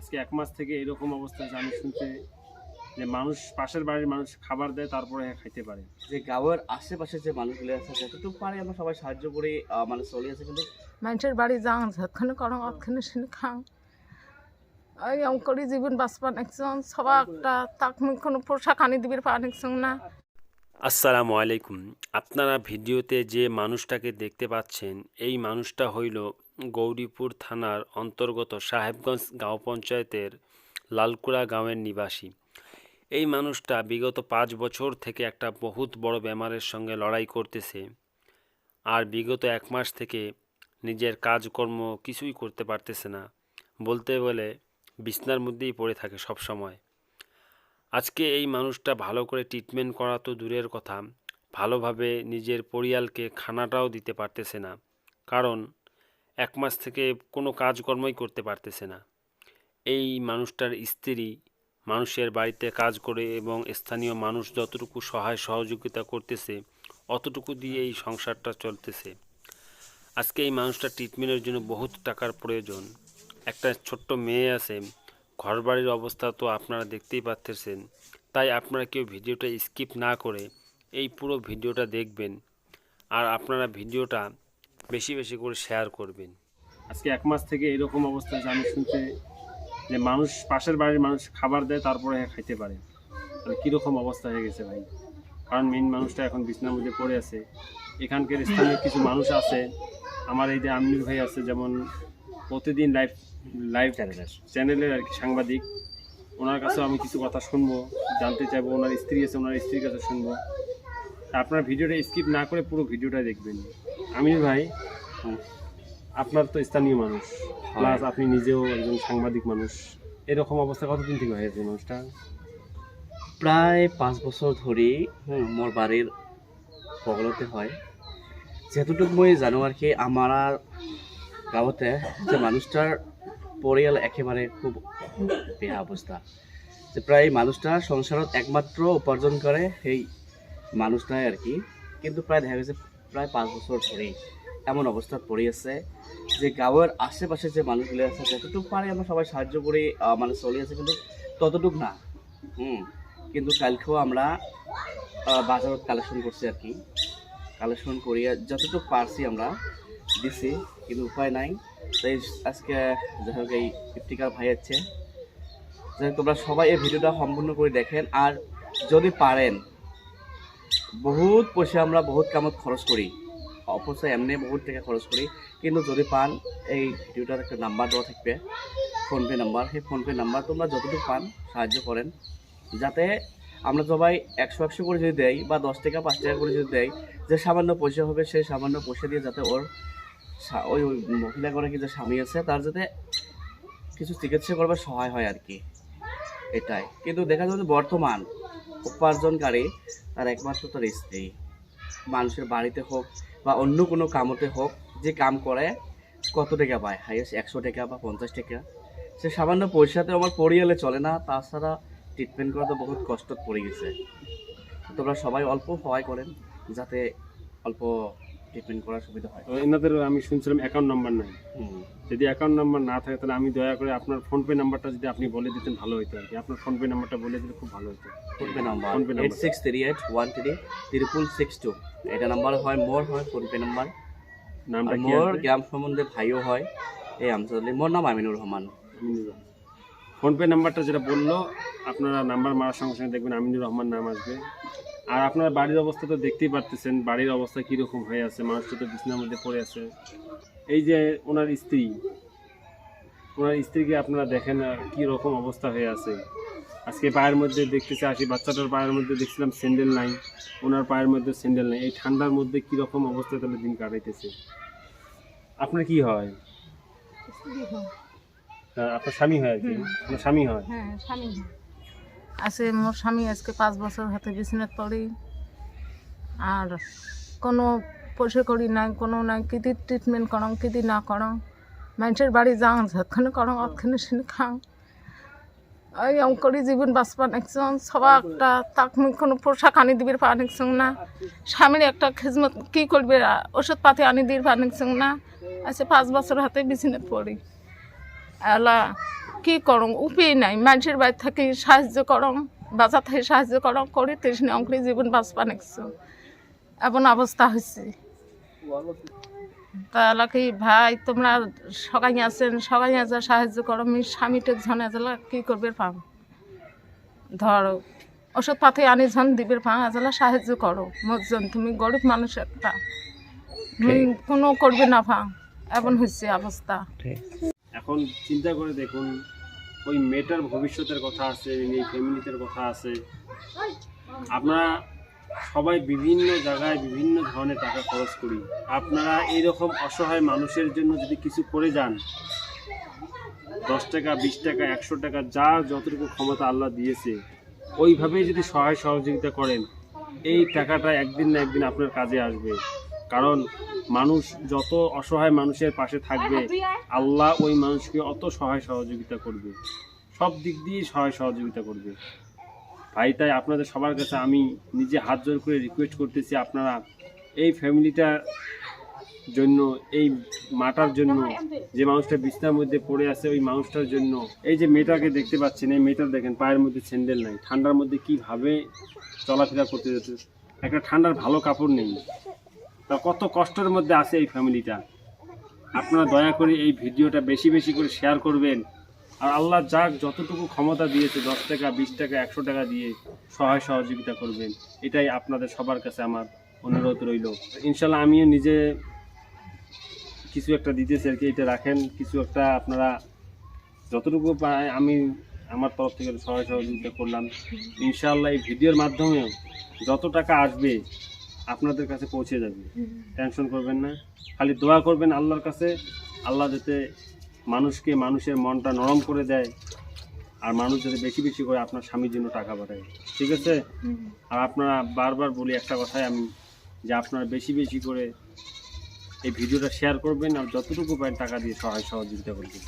আজকে এক মাস থেকে এরকম অবস্থা যে আমি শুনতে যে মানুষ পাশের বাড়ির মানুষ খাবার দেয় তারপরে খাইতে পারে। যে গাঁয়ের আশেপাশে যে মানুষগুলো আছে যতটুকু পারে আমরা সবাই সাহায্য করে মানে চলে আছে কিন্তু মানুষের বাড়ি যান যতক্ষণ করো অতক্ষণে শুনে খাও। ওই অঙ্করি জীবন বাঁচবা একজন সবা একটা তাক মুখ কোনো পোশাক আনি দিবির পা নিকছং না। আসসালামু আলাইকুম। আপনারা ভিডিওতে যে মানুষটাকে দেখতে পাচ্ছেন, এই মানুষটা হইল গৌরীপুর থানার অন্তর্গত সাহেবগঞ্জ গাঁও পঞ্চায়েতের লালকুড়া গাঁওয়ের নিবাসী। এই মানুষটা বিগত পাঁচ বছর থেকে একটা বহুত বড় বেমারের সঙ্গে লড়াই করতেছে আর বিগত এক মাস থেকে নিজের কাজকর্ম কিছুই করতে পারতেছে না। বলতে বলে বিছনার মধ্যেই পড়ে থাকে সব সময়। আজকে এই মানুষটা ভালো করে ট্রিটমেন্ট করা তো দূরের কথা। ভালোভাবে নিজের পরিয়ালকে খানাটাও দিতে পারতেছে না। কারণ এক মাস থেকে কোনো কাজকর্মই করতে পারতেছে না। এই মানুষটার স্ত্রী মানুষের বাড়িতে কাজ করে এবং স্থানীয় মানুষ যতটুকু সহায় সহযোগিতা করতেছে, অতটুকু দিয়ে এই সংসারটা চলতেছে। আজকে এই মানুষটা ট্রিটমেন্টের জন্য বহুত টাকার প্রয়োজন। একটা ছোট্ট মেয়ে আছে ঘরবাড়ির অবস্থা তো আপনারা দেখতেই পাচ্ছেন তাই আপনারা কেউ ভিডিওটা স্কিপ না করে এই পুরো ভিডিওটা দেখবেন আর আপনারা ভিডিওটা বেশি বেশি করে শেয়ার করবেন। আজকে এক মাস থেকে এরকম অবস্থা যে আমি যে মানুষ পাশের বাড়ির মানুষ খাবার দেয়, তারপরে খাইতে পারে। তাহলে কীরকম অবস্থা হয়ে গেছে ভাই? কারণ মেইন মানুষটা এখন বিছনার মধ্যে পড়ে আছে। এখানকার স্থানীয় কিছু মানুষ আছে। আমার এই যে আমিনুর ভাই আছে, যেমন প্রতিদিন লাইভ লাইভ চ্যানেলের আর কি সাংবাদিক। ওনার কাছেও আমি কিছু কথা শুনব জানতে চাইব ওনার স্ত্রী আছে ওনার স্ত্রীর কাছে শুনব। আপনার ভিডিওটা স্কিপ না করে পুরো ভিডিওটা দেখবেন। আমিনুর ভাই আপনার তো স্থানীয় মানুষ প্লাস আপনি নিজেও একজন সাংবাদিক মানুষ। এরকম অবস্থা কতদিন থেকে হয়েছে মানুষটা? প্রায় পাঁচ বছর ধরে মোর বাড়ির পগলতে হয়। যেতটুকু মই জানো আর কি আমার আর গাঁৱতে যে মানুষটার পৰিয়াল একেবাৰে খুব বেয়া অৱস্থা যে প্ৰায় মানুষটা সংসাৰত একমাত্র উপার্জন করে সেই মানুষটাই আর কি। কিন্তু প্রায় দেখা গেছে প্রায় পাঁচ বছর ধরেই এমন অবস্থাত পড়ে আছে যে গাঁৱৰ আশেপাশে যে মানুষগুলো আছে, যতটুকু পারে আমরা সবাই সাহায্য করে মানে চলে আছে কিন্তু ততটুক না। হুম, কিন্তু কালকেও আমরা বাজারত কালেকশন করছি আর কি। কালেকশন করিয়া যতটুকু পারছি আমরা দিছি, কিন্তু উপায় নাই। আজকে যাই হোক এই ইফতিকার ভাই আছে যাই তোমরা সবাই এই ভিডিওটা সম্পূর্ণ করে দেখেন। আর যদি পারেন, বহুত পয়সা আমরা বহুত কামত খরচ করি। অপচয় এমনি বহুত টাকা খরচ করি। কিন্তু যদি পান, এই ভিডিওটার একটা নাম্বার দেওয়া থাকবে, ফোনপে নাম্বার। সেই ফোনপে নাম্বার তোমরা যতটুকু পান সাহায্য করেন। যাতে আমরা সবাই একশো একশো করে যদি দেয় বা দশ টাকা, পাঁচ টাকা করে যদি দেয় যে সামান্য পয়সা হবে, সেই সামান্য পয়সা দিয়ে যাতে ওর ওই মহিলা করে যে স্বামী আছে, তার যাতে কিছু চিকিৎসা করবার সহায় হয় আর কি এটাই। কিন্তু দেখা যাবে বর্তমান উপার্জনকারী তার একমাত্র তার স্ত্রী। মানুষের বাড়িতে হোক বা অন্য কোনো কামতে হোক, যে কাম করে, কত টাকা পায়? হাইয়েস্ট একশো টাকা বা পঞ্চাশ টাকা। সে সামান্য পয়সাতে আমার পরিয়ালে চলে না, তাছাড়া ট্রিটমেন্ট করা তো বহুত কষ্টত পড়ে গেছে। তোমরা সবাই অল্প সহায় করেন, যাতে অল্প ট্রিটমেন্ট করার সুবিধা হয়। তো এনাদের আমি শুনছিলাম অ্যাকাউন্ট নাম্বার নাই যদি অ্যাকাউন্ট নাম্বার না থাকে তাহলে আমি দয়া করে আপনার ফোনপে নাম্বারটা যদি আপনি বলে দিতেন ভালো হতো আর কি। আপনার ফোনপে নাম্বারটা বলে দিলে খুব ভালো হতো PhonePe number PhonePe number. Eight six three eight one three triple six two এটা নাম্বার হয় মোর হয় ফোনপে নাম্বার নামটা মোর? গ্রাম সম্বন্ধে ভাইও হয়। এই আমসাদলি মোর নাম আমিনুর রহমান। ফোনপে নাম্বারটা যেটা বলল আপনারা নাম্বার মারার সঙ্গে সঙ্গে দেখবেন আমিনুর রহমান নাম আসবে। আর আপনার বাড়ির অবস্থা তো দেখতেই পারতেছেন বাড়ির অবস্থা কীরকম হয়ে আছে মানুষটা তো বিছনার মধ্যে পড়ে আছে। এই যে ওনার স্ত্রী ওনার স্ত্রীকে আপনারা দেখেন কী রকম অবস্থা হয়ে আছে। আজকে পায়ের মধ্যে দেখতেছি আসি বাচ্চাটার পায়ের মধ্যে দেখছিলাম স্যান্ডেল নাই ওনার পায়ের মধ্যে স্যান্ডেল নাই। এই ঠান্ডার মধ্যে কী রকম অবস্থায় তাহলে দিন কাটাইতেছে? আপনার কি হয়? আহ, আপনার স্বামী হয় আর কি? আপনার স্বামী হয়? হ্যাঁ স্বামী আছে মোর স্বামী আজকে পাঁচ বছর হাতে বিছনাত পড়ি। আর কোনো পয়সা করি নাই, কোনো নাই, কিদি ট্রিটমেন্ট করং, কিদি না করং। মানুষের বাড়ি যাও, যতক্ষণ করং, অতক্ষণে শুনে খাও। ওই অঙ্করি জীবন বাঁচবা একজন সবা একটা তাক কোনো পোশাক আনি দিবির পা নিকছং না। স্বামীর একটা খিজমত, কি করবে? ওষুধ পাতি আনি দিবির পা নিকছং না। আছে পাঁচ বছর হাতে বিছনাত পড়ি। এলা কি করং উপায় নাই। মানুষের বাড়ি থেকে সাহায্য করং বাজার থেকে সাহায্য করং করে তেসনি অঙ্করি জীবন বাঁচবা নাকছো এমন অবস্থা হয়েছে তাহলে কি ভাই তোমরা সবাই আছেন সবাই যা সাহায্য করো আমি স্বামীটা ঝনে আজলা কি করবে পাম? ধর ওষুধ পাতি আনি ঝন দিবে পাম আজলা সাহায্য করো। মজন তুমি গরিব মানুষ একটা। তুমি কোনো করবে না পাম। এমন হয়েছে অবস্থা। এখন চিন্তা করে দেখুন, ওই মেয়েটার ভবিষ্যতের কথা আছে, এই ফ্যামিলিদের কথা আছে। আপনারা সবাই বিভিন্ন জায়গায় বিভিন্ন ধরনের টাকা খরচ করি। আপনারা এইরকম অসহায় মানুষের জন্য যদি কিছু করে যান, দশ টাকা, বিশ টাকা, একশো টাকা, যা যতটুকু ক্ষমতা আল্লাহ দিয়েছে, ওইভাবেই যদি সহায় সহযোগিতা করেন, এই টাকাটা একদিন না একদিন আপনার কাজে আসবে। কারণ মানুষ যত অসহায় মানুষের পাশে থাকবে, আল্লাহ ওই মানুষকে অত সহায় সহযোগিতা করবে। সব দিক দিয়ে সহায় সহযোগিতা করবে। ভাই তাই আপনাদের সবার কাছে আমি নিজে হাত জোর করে রিকোয়েস্ট করতেছি আপনারা এই ফ্যামিলিটার জন্য, এই মাটার জন্য, যে মানুষটা বিছনার মধ্যে পড়ে আছে ওই মানুষটার জন্য। এই যে মেয়েটাকে দেখতে পাচ্ছেন, এই মেয়েটার দেখেন, পায়ের মধ্যে স্যান্ডেল নাই। ঠান্ডার মধ্যে কীভাবে চলাফেরা করতে যেতে একটা ঠান্ডার ভালো কাপড় নেই। কত কষ্টের মধ্যে আছে এই ফ্যামিলিটা। আপনারা দয়া করে এই ভিডিওটা বেশি বেশি করে শেয়ার করবেন। আর আল্লাহ যাক যতটুকু ক্ষমতা দিয়েছে, দশ টাকা, বিশ টাকা, একশো টাকা দিয়ে সহায় সহযোগিতা করবেন। এটাই আপনাদের সবার কাছে আমার অনুরোধ রইল। ইনশাল্লাহ আমিও নিজে কিছু একটা দিতেছি আর কি, এটা রাখেন। কিছু একটা আপনারা যতটুকু পায় আমি আমার তরফ থেকে সহায় সহযোগিতা করলাম। ইনশাআল্লাহ এই ভিডিওর মাধ্যমেও যত টাকা আসবে আপনাদের কাছে পৌঁছে যাবে। টেনশন করবেন না। খালি দোয়া করবেন আল্লাহর কাছে। আল্লাহ যাতে মানুষকে মানুষের মনটা নরম করে দেয় আর মানুষ যাতে বেশি বেশি করে আপনার স্বামীর জন্য টাকা পাঠায়। ঠিক আছে? আর আপনারা বারবার বলি একটা কথাই আমি যে আপনারা বেশি বেশি করে এই ভিডিওটা শেয়ার করবেন আর যতটুকু পারেন টাকা দিয়ে সহায় সহযোগিতা করবেন।